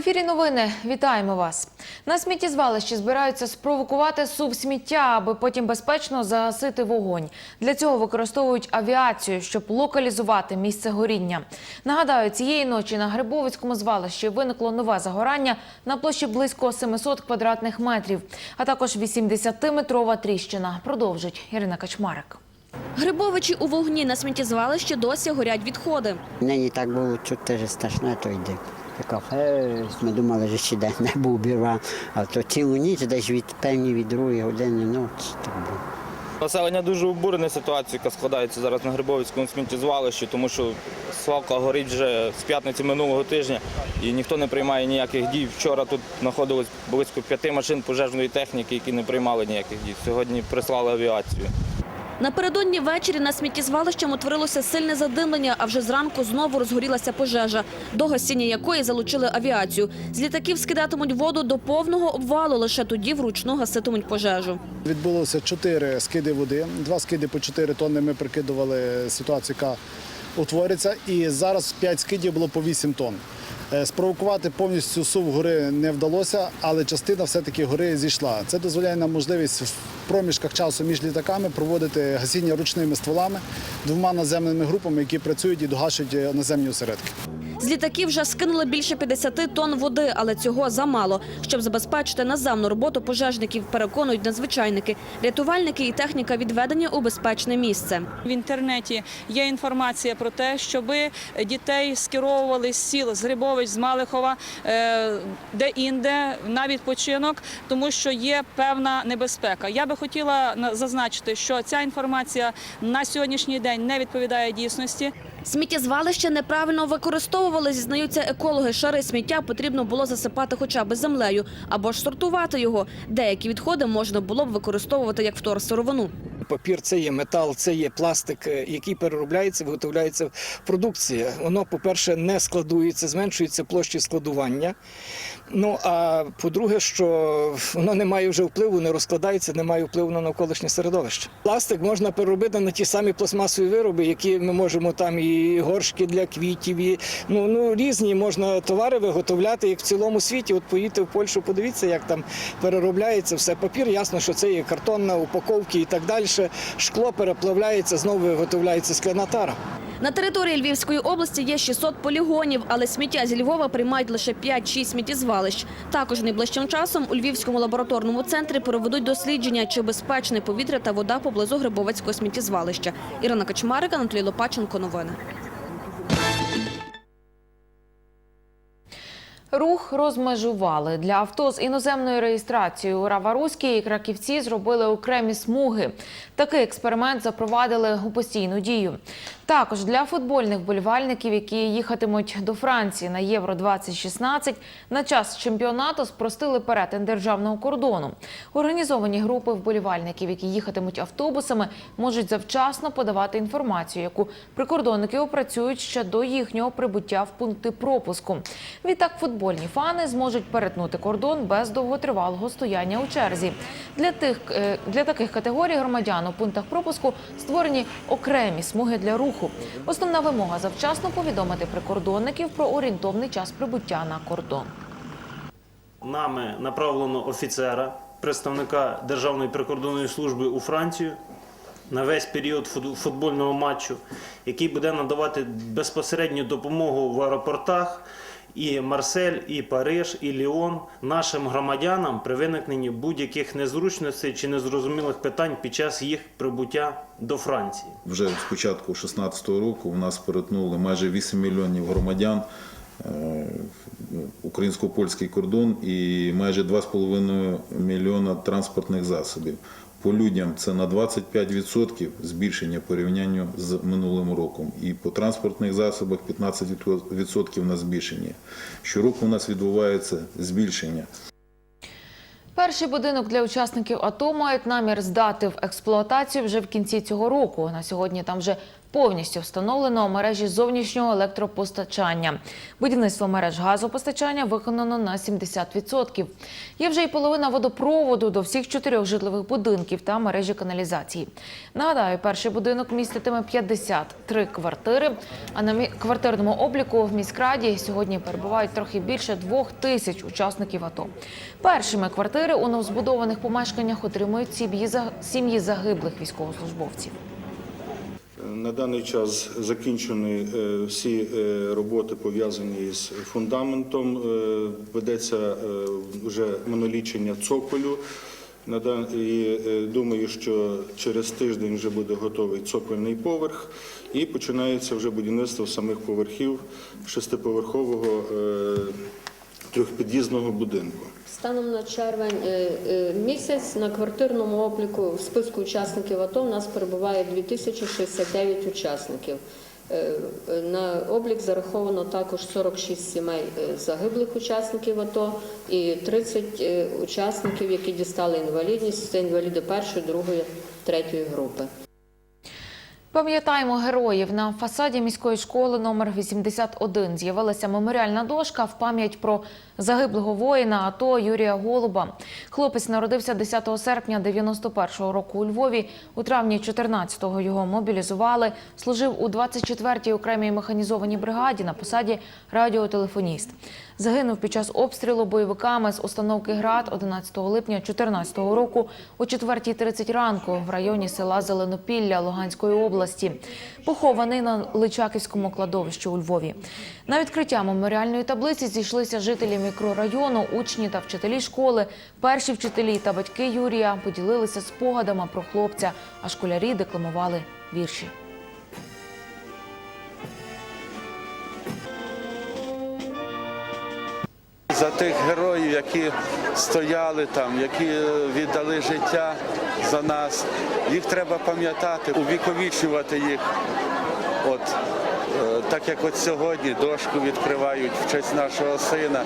ефірі новини. Вітаємо вас. На сміттєзвалищі збираються спровокувати сув сміття, аби потім безпечно загасити вогонь. Для цього використовують авіацію, щоб локалізувати місце горіння. Нагадаю, цієї ночі на Грибовицькому звалищі виникло нове загорання на площі близько 700 квадратних метрів, а також 80-метрова тріщина. Продовжить Ірина Качмарик. Грибовичі у вогні на сміттєзвалищі досі горять відходи. Нині так було чути теж страшне, то йде. Така фест, ми думали, що ще день не був бірва, а то цілу ніч десь від певні від другої години ночі. Так було. Населення дуже обурене ситуацією, яка складається зараз на Грибовицькому сміттєзвалищі, тому що свалка горить вже з п'ятниці минулого тижня і ніхто не приймає ніяких дій. Вчора тут знаходилось близько п'яти машин пожежної техніки, які не приймали ніяких дій. Сьогодні прислали авіацію. Напередодні ввечері на сміттєзвалищем утворилося сильне задимлення, а вже зранку знову розгорілася пожежа, до гасіння якої залучили авіацію. З літаків скидатимуть воду до повного обвалу, лише тоді вручну гаситимуть пожежу. Відбулося чотири скиди води. Два скиди по чотири тонни ми прикидували ситуацію, яка утвориться. І зараз 5 скидів було по 8 тонн. Е, Спровокувати повністю сув гори не вдалося, але частина все-таки гори зійшла. Це дозволяє нам можливість в проміжках часу між літаками проводити гасіння ручними стволами двома наземними групами, які працюють і догашують е, наземні осередки. З літаків вже скинули більше 50 тонн води, але цього замало. Щоб забезпечити наземну роботу пожежників, переконують надзвичайники. Рятувальники і техніка відведені у безпечне місце. В інтернеті є інформація про те, щоб дітей скеровували з сіл з Грибович, з Малихова, е, де-інде на відпочинок, тому що є певна небезпека. Я би хотіла на- зазначити, що ця інформація на сьогоднішній день не відповідає дійсності. Сміттєзвалище неправильно використовували, зізнаються екологи. Шари сміття потрібно було засипати хоча б землею або ж сортувати його. Деякі відходи можна було б використовувати як вторсировину. Папір це є метал, це є пластик, е, який переробляється, виготовляється в продукції. Воно, по-перше, не складується, зменшується площі складування. Ну а по-друге, що воно не має вже впливу, не розкладається, не має впливу на навколишнє середовище. Пластик можна переробити на ті самі пластмасові вироби, які ми можемо там і горшки для квітів, і ну, ну різні можна товари виготовляти, як в цілому світі. От поїдьте в Польщу, подивіться, як там переробляється все. Папір, ясно, що це є картонна упаковки і так далі. Шкло переплавляється, знову виготовляється скляна тара. На території Львівської області є 600 полігонів, але сміття зі Львова приймають лише 5-6 сміттєзвалищ. Також найближчим часом у Львівському лабораторному центрі проведуть дослідження, чи безпечне повітря та вода поблизу Грибовецького сміттєзвалища. Ірина Качмарика, Анатолій Лопаченко. Новини. Рух розмежували для авто з іноземною реєстрацією у Раваруській і Краківці зробили окремі смуги. Такий експеримент запровадили у постійну дію. Також для футбольних болівальників, які їхатимуть до Франції на Євро 2016 на час чемпіонату спростили перетин державного кордону. Організовані групи вболівальників, які їхатимуть автобусами, можуть завчасно подавати інформацію, яку прикордонники опрацюють ще до їхнього прибуття в пункти пропуску. Відтак футбольні фани зможуть перетнути кордон без довготривалого стояння у черзі. Для тих е, для таких категорій громадян у пунктах пропуску створені окремі смуги для руху. Основна вимога завчасно повідомити прикордонників про орієнтовний час прибуття на кордон. Нами направлено офіцера, представника Державної прикордонної служби у Францію на весь період футбольного матчу, який буде надавати безпосередню допомогу в аеропортах і Марсель, і Париж, і Ліон нашим громадянам при виникненні будь-яких незручностей чи незрозумілих питань під час їх прибуття до Франції. Вже з початку 2016 року у нас перетнули майже 8 мільйонів громадян е, українсько-польський кордон і майже 2,5 мільйона транспортних засобів. По людям це на 25% збільшення порівняння з минулим роком. І по транспортних засобах 15% на збільшення. Щороку у нас відбувається збільшення. Перший будинок для учасників АТО мають намір здати в експлуатацію вже в кінці цього року. На сьогодні там вже Повністю встановлено мережі зовнішнього електропостачання. Будівництво мереж газопостачання виконано на 70%. Є вже й половина водопроводу до всіх чотирьох житлових будинків та мережі каналізації. Нагадаю, перший будинок міститиме 53 квартири. А на квартирному обліку в міськраді сьогодні перебувають трохи більше двох тисяч учасників АТО. Першими квартири у новозбудованих помешканнях отримують сім'ї загиблих військовослужбовців. На даний час закінчені е, всі е, роботи пов'язані з фундаментом. Е, Ведеться вже монолічення цоколю. І думаю, що через тиждень вже буде готовий цокольний поверх, і починається вже будівництво самих поверхів шестиповерхового трьохпід'їзного будинку. Станом на червень е, е, місяць на квартирному обліку в списку учасників АТО у нас перебуває 2069 учасників. Е, На облік зараховано також 46 сімей загиблих учасників АТО і 30 е, учасників, які дістали інвалідність. Це інваліди першої, другої, третьої групи. Пам'ятаємо героїв на фасаді міської школи номер 81 з'явилася меморіальна дошка в пам'ять про загиблого воїна АТО Юрія Голуба. Хлопець народився 10 серпня 91-го року у Львові. У травні 14-го його мобілізували. Служив у 24-й окремій механізованій бригаді на посаді радіотелефоніст. Загинув під час обстрілу бойовиками з установки ГРАД 11 липня 2014 року о 4.30 ранку в районі села Зеленопілля Луганської області. Похований на Личаківському кладовищі у Львові. На відкриття меморіальної таблиці зійшлися жителі мікрорайону, учні та вчителі школи. Перші вчителі та батьки Юрія поділилися спогадами про хлопця, а школярі декламували вірші. За тих героїв, які стояли там, які е, віддали життя за нас. Їх треба пам'ятати, увіковічувати їх. От е, так як от сьогодні дошку відкривають в честь нашого сина,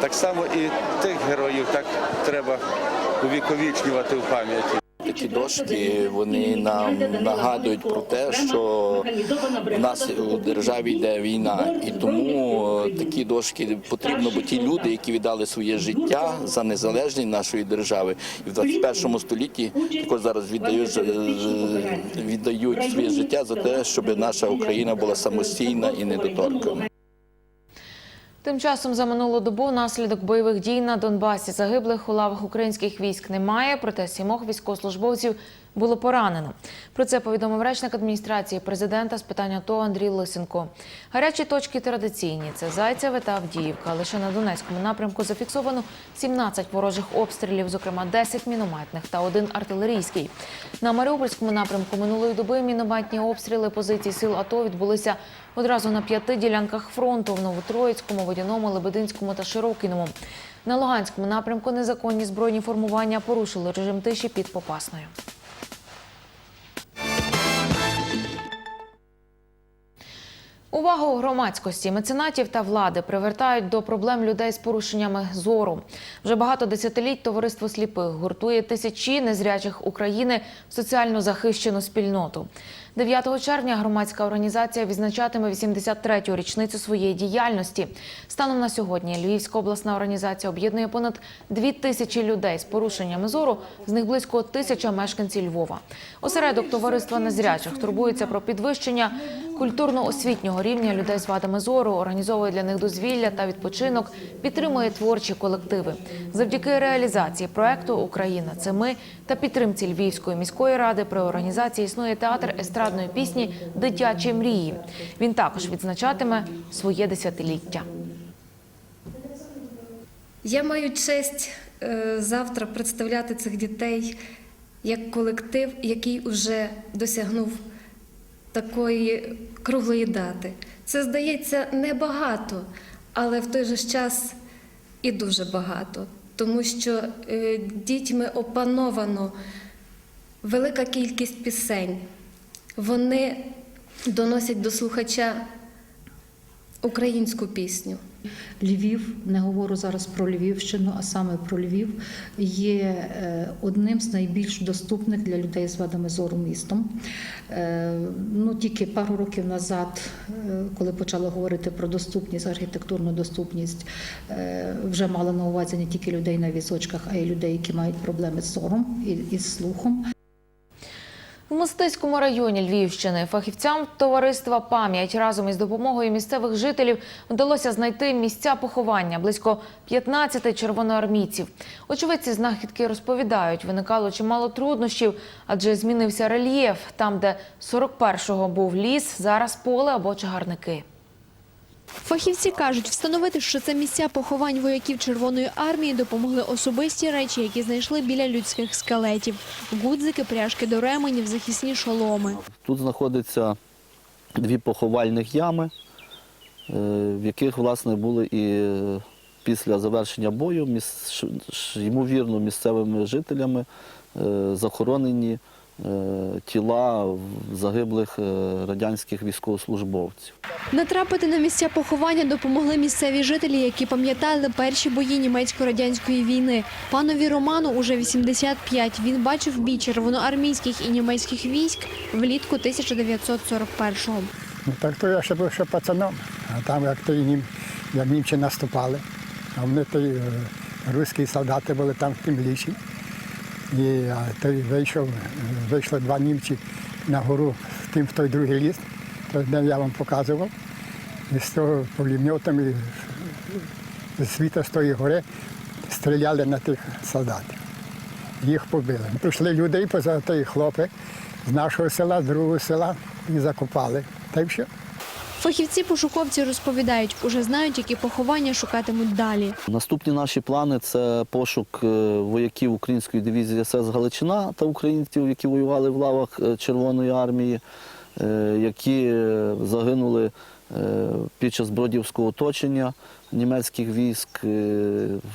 так само і тих героїв так треба увіковічнювати в пам'яті. Такі дошки вони нам нагадують про те, що в нас у державі йде війна, і тому е, такі дошки потрібно, бо ті люди, які віддали своє життя за незалежність нашої держави, і в 21 столітті також зараз віддають е, віддають своє життя за те, щоб наша Україна була самостійна і недоторкана. Тим часом за минулу добу внаслідок бойових дій на Донбасі загиблих у лавах українських військ немає, проте сімох військовослужбовців було поранено. Про це повідомив речник адміністрації президента з питань АТО Андрій Лисенко. Гарячі точки традиційні це Зайцеве та Авдіївка. Лише на Донецькому напрямку зафіксовано 17 ворожих обстрілів, зокрема 10 мінометних та один артилерійський. На Маріупольському напрямку минулої доби мінометні обстріли позицій сил АТО відбулися одразу на п'яти ділянках фронту в Новотроїцькому, Водяному, Лебединському та Широкіному. На Луганському напрямку незаконні збройні формування порушили режим тиші під Попасною. Увагу громадськості, меценатів та влади привертають до проблем людей з порушеннями зору. Вже багато десятиліть товариство сліпих гуртує тисячі незрячих України в соціально захищену спільноту. 9 червня громадська організація відзначатиме 83-ю річницю своєї діяльності. Станом на сьогодні Львівська обласна організація об'єднує понад 2 тисячі людей з порушеннями зору, з них близько тисяча мешканців Львова. Осередок товариства незрячих турбується про підвищення культурно-освітнього рівня людей з вадами зору, організовує для них дозвілля та відпочинок, підтримує творчі колективи. Завдяки реалізації проекту Україна це ми та підтримці Львівської міської ради при організації існує театр естрадної пісні Дитячі мрії. Він також відзначатиме своє десятиліття. Я маю честь е, завтра представляти цих дітей як колектив, який вже досягнув такої круглої дати. Це здається небагато, але в той же час і дуже багато, тому що е, дітьми опановано велика кількість пісень. Вони доносять до слухача українську пісню. Львів, не говорю зараз про Львівщину, а саме про Львів, є е, одним з найбільш доступних для людей з вадами зору містом. Е, Ну, тільки пару років назад, е, коли почали говорити про доступність, архітектурну доступність, вже мали на увазі не тільки людей на візочках, а й людей, які мають проблеми з зором і з слухом. У Мостиському районі Львівщини фахівцям товариства Пам'ять разом із допомогою місцевих жителів вдалося знайти місця поховання близько 15 червоноармійців. Очевидці знахідки розповідають, виникало чимало труднощів, адже змінився рельєф. Там, де 41-го був ліс, зараз поле або чагарники. Фахівці кажуть, встановити, що це місця поховань вояків Червоної армії, допомогли особисті речі, які знайшли біля людських скелетів: гудзики, пряжки до ременів, захисні шоломи. Тут знаходяться дві поховальних ями, е, в яких власне були і е, після завершення бою, ймовірно, місцевими жителями е, захоронені тіла загиблих е, радянських військовослужбовців. Натрапити на місця поховання допомогли місцеві жителі, які пам'ятали перші бої німецько-радянської війни. Панові Роману уже 85. Він бачив бій червоноармійських і німецьких військ влітку 1941-го. Ну так то я ще був ще пацаном, а там як то і нім, як німці наступали. А вони то й, е, руські солдати були там в тім лісі. І той вийшов, е, вийшли два німці на гору тим в той другий ліс, той де я вам показував. І з того пулеметом і з світа з тої гори стріляли на тих солдатів. Їх побили. Прийшли люди, поза той хлопець з нашого села, з другого села і закопали. Та й все. Фахівці-пошуковці розповідають, уже знають, які поховання шукатимуть далі. Наступні наші плани це пошук е, вояків української дивізії СС Галичина та українців, які воювали в лавах е, Червоної армії, е, які загинули під час Бродівського оточення німецьких військ е,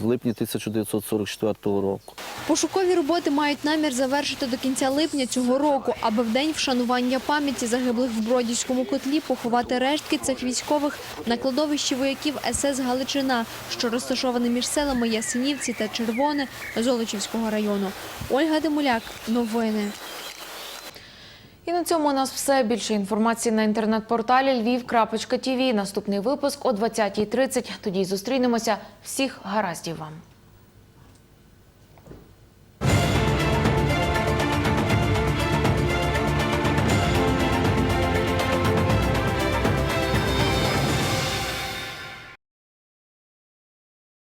в липні 1944 року. Пошукові роботи мають намір завершити до кінця липня цього року, аби в день вшанування пам'яті загиблих в Бродівському котлі поховати рештки цих військових на кладовищі вояків СС Галичина, що розташоване між селами Ясенівці та Червоне Золочівського району. Ольга Демуляк, новини. І на цьому у нас все. Більше інформації на інтернет-порталі Львів.тв. Наступний випуск о 20.30. Тоді зустрінемося. Всіх гараздів вам.